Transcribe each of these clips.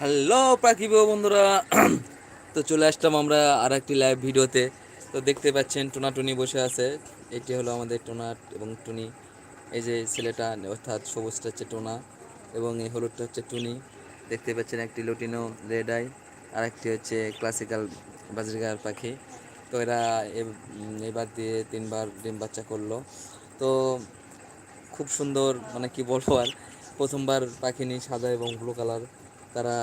Hello পাখি বউ বন্ধুরা। তো চলে আসলাম আমরা আর একটি লাইভ ভিডিওতে। তো দেখতে পাচ্ছেন টোনা টুনি বসে আছে। এটি হলো আমাদের টোনা এবং টুনি। এই যে ছেলেটা, অর্থাৎ সবুজটা হচ্ছে টোনা এবং এই হলুদটা হচ্ছে টুনি। দেখতে পাচ্ছেন একটি লুটিনো রেড আই আর একটি হচ্ছে ক্লাসিক্যাল বাজরিগার পাখি। তো এরা এবার দিয়ে তিনবার ডিম বাচ্চা করল। তো খুব সুন্দর মানে কি বলব আর, প্রথমবার পাখি নিয়ে সাদা এবং ব্লু কালার তারা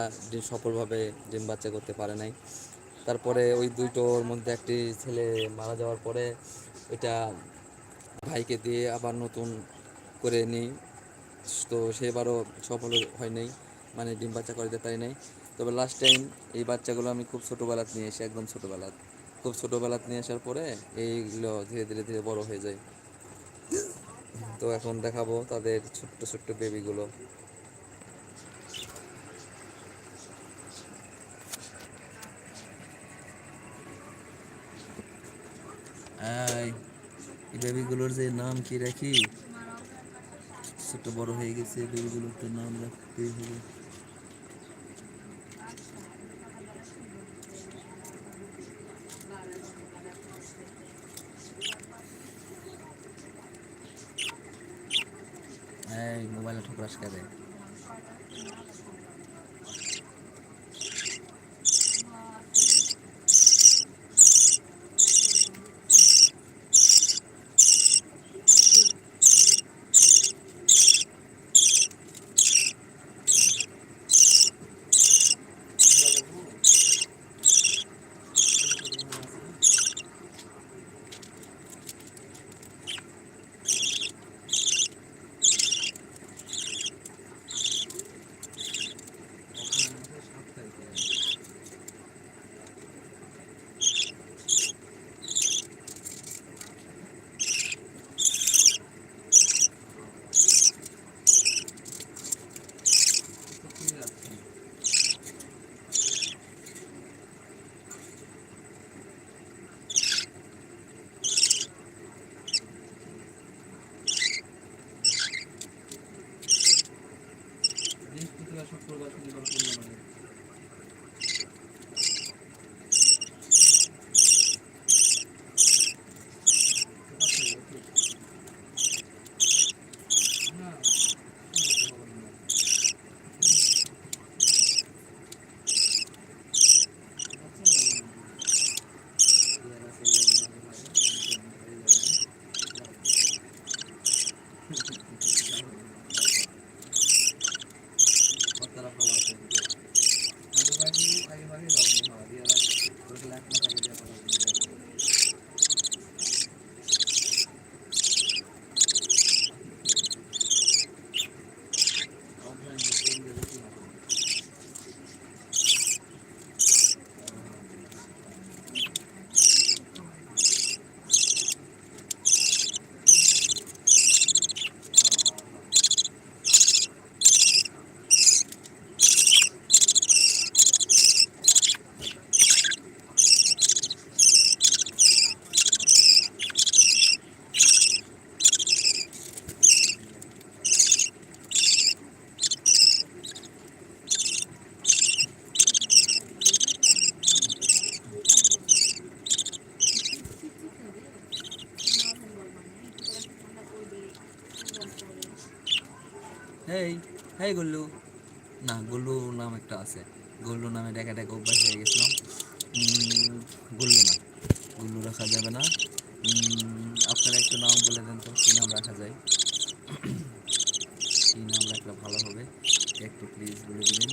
সফলভাবে ডিম বাচ্চা করতে পারে নাই। তারপরে ওই দুইটোর মধ্যে একটি ছেলে মারা যাওয়ার পরে এটা ভাইকে দিয়ে আবার নতুন করে নিই। তো সেবারও সফল হয় নাই মানে ডিম বাচ্চা করতে পারি নাই। তবে লাস্ট টাইম এই বাচ্চাগুলো আমি খুব ছোটোবেলাত নিয়ে এসি, একদম ছোটোবেলাত, খুব ছোটোবেলাতে নিয়ে আসার পরে এইগুলো ধীরে ধীরে ধীরে বড় হয়ে যায়। তো এখন দেখাবো তাদের ছোট্ট ছোট্ট বেবিগুলো এই বেবিগুলোর যে নাম কি রাখি? ছোট বড় হয়ে গেছে বেবিগুলোর তো নাম রাখতে হবে। এই, মোবাইলে ঠোকরাস করে? হেই গুল্লু। না গুল্লু নাম একটা আছে। গুল্লু নামে ডেকা ডেকা অভ্যাস হয়ে গেছিলাম গুল্লু না। গুল্লু রাখা যাবে না। আপনারা একটু নাম বলে দেন তো, কী নাম রাখা যায়? কী নাম রাখলে ভালো হবে? একটু প্লিজ বলে দিবেন।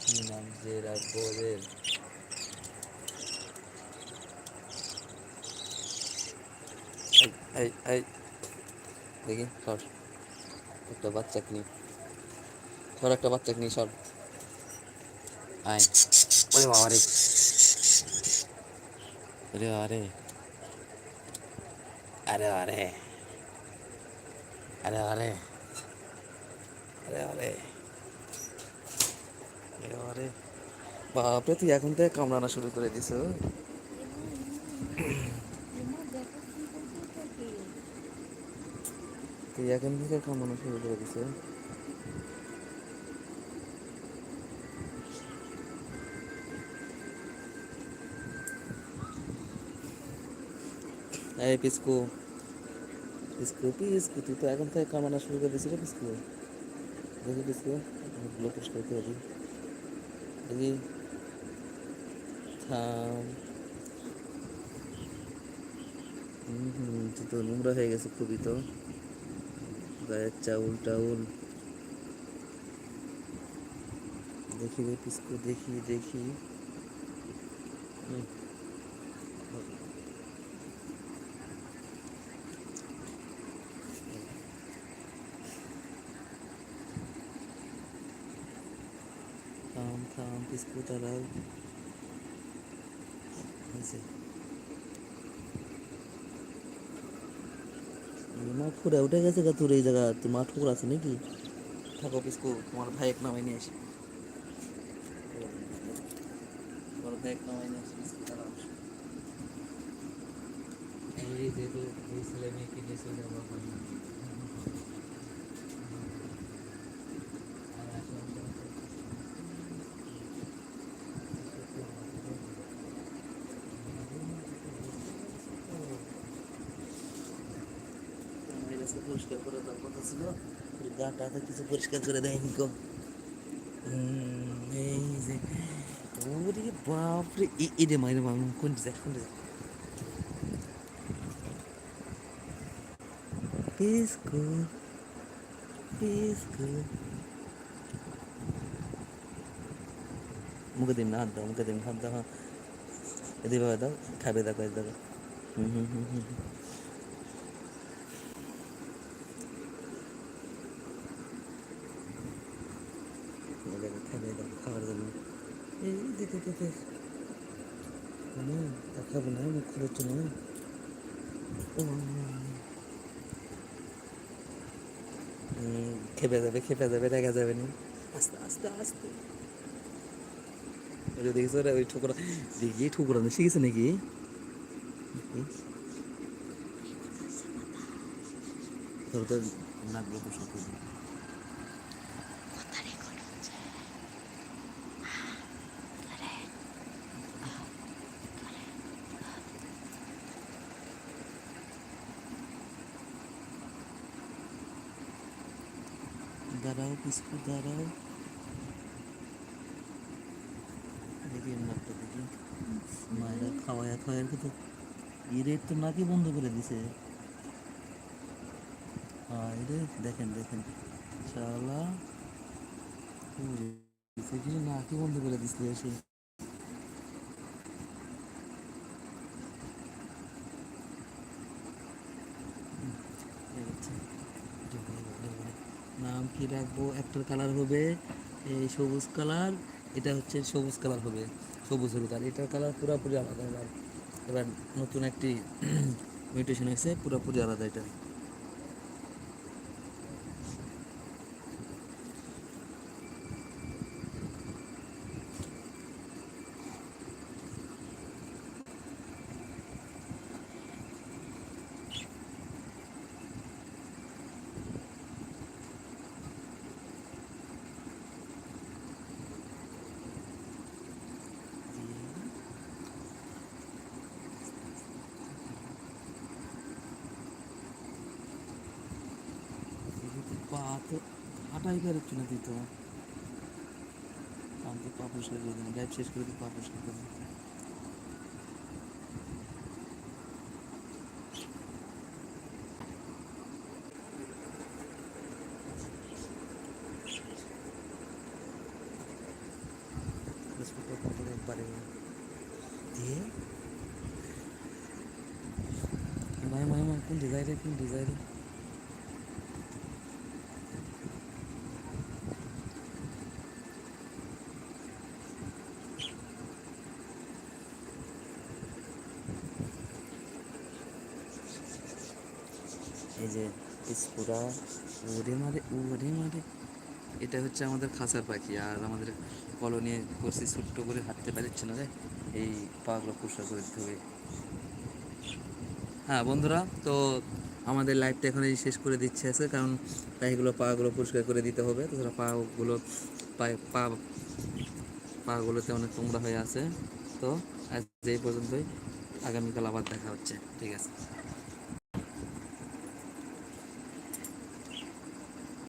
কী নাম যে রাখব ওদের? এই এই এই। দেখি, সর। একটা বাচ্চা কিনি। ধর একটা বাচ্চাকে নিয়ে সর আয়। ওরে বাবা রে। ওরে বাবা রে। আরে আরে আরে আরে আরে আরে আরে বাপরে তুই এখন থেকে কামড়ানো শুরু করে দিস তুই এখন থেকে কামড়ানো শুরু করে দিস এই পিসকু পিসকু পিসকু, তুই তো এখন থেকে কামানো শুরু করে দিয়েছিস পিসকু। দেখি পিসকু মুখগুলো পরিষ্কার করে দিই দেখি। থাম। হুম, তুই তো নোংরা হয়ে গেছে খুবই তো। গায়ের চাউল টাউল। দেখি রে পিসকু, দেখি দেখি। হুম। থাম থাম পিসকু দাঁড়াও হয়েছে মা ফুরে উঠে গেছে গা তোর এই জায়গা তোর মা ঠুকুর আছে নাকি থাকো পিসকু তোমার ভাই এক নামাই নিয়ে আসি তোমার ভাই এক নামাই নিয়ে আসি পিসকু দাঁড়াও এই যে তো এই ছেলে মেয়েকে নিয়ে চলে যাব এখন। আর এখন আমার কাছে পরিষ্কার করে দেওয়ার কথা ছিল। গাটা কিছু পরিষ্কার করে দেয়নি হুম, এই যে ওরে বাপরে এ- রে মামু কোন যায় কোন যায় পিসকু পিসকু মুখে দিন না হাত দাও মুখে দিন হাত দাও হ্যাঁ। এদিকে দাও খাবে দেখো এই দেখো। হুম হুম হুম হুম। এই দেখো খাবে দেখো খাবার জন্য এই দেখে দেখে মানে তা খাব না মুখ খুলেছো না খেপে যাবে খেপে যাবে রেখা যাবে না আস্তে আস্তে আস্তে ওই দেখি নাকি দাঁড়াও পিছু দাঁড়াও। মায়েরা তো নাকি বন্ধ করে দিছে। দেখেন দেখেন। চালা নাকি বন্ধ করে দিছে এই হচ্ছে। নাম কি রাখব? একটার কালার হবে এই সবুজ কালার এটা হচ্ছে সবুজ কালার হবে সবুজ হলুদ আর এটার কালার পুরোপুরি আলাদা এবার। এবার নতুন একটি মিউটেশন হয়েছে পুরোপুরি আলাদা এটা। পা তো হাঁটাই বেরোচ্ছে না তুই তো আমি তো পা পরিষ্কার করে দিলাম লাইফ শেষ করে দিই পা পরিষ্কার করে দিই এই যে পিসপুরা মারে ওরে মারে। এটা হচ্ছে আমাদের খাঁচার পাখি, আর আমাদের কলোনি করছি ছোট্ট করে হাঁটতে পারছে না রে। এই পাগুলো পরিষ্কার করে দিতে হবে হ্যাঁ বন্ধুরা, তো আমাদের লাইভটা এখন এই শেষ করে দিচ্ছে আছে, কারণ পাখিগুলো পাগুলো পরিষ্কার করে দিতে হবে। তাছাড়া পাগুলো পায়ে পা, পাগুলোতে অনেক নোংরা হয়ে আছে। তো আজ এই পর্যন্তই। আগামীকাল আবার দেখা হচ্ছে। ঠিক আছে।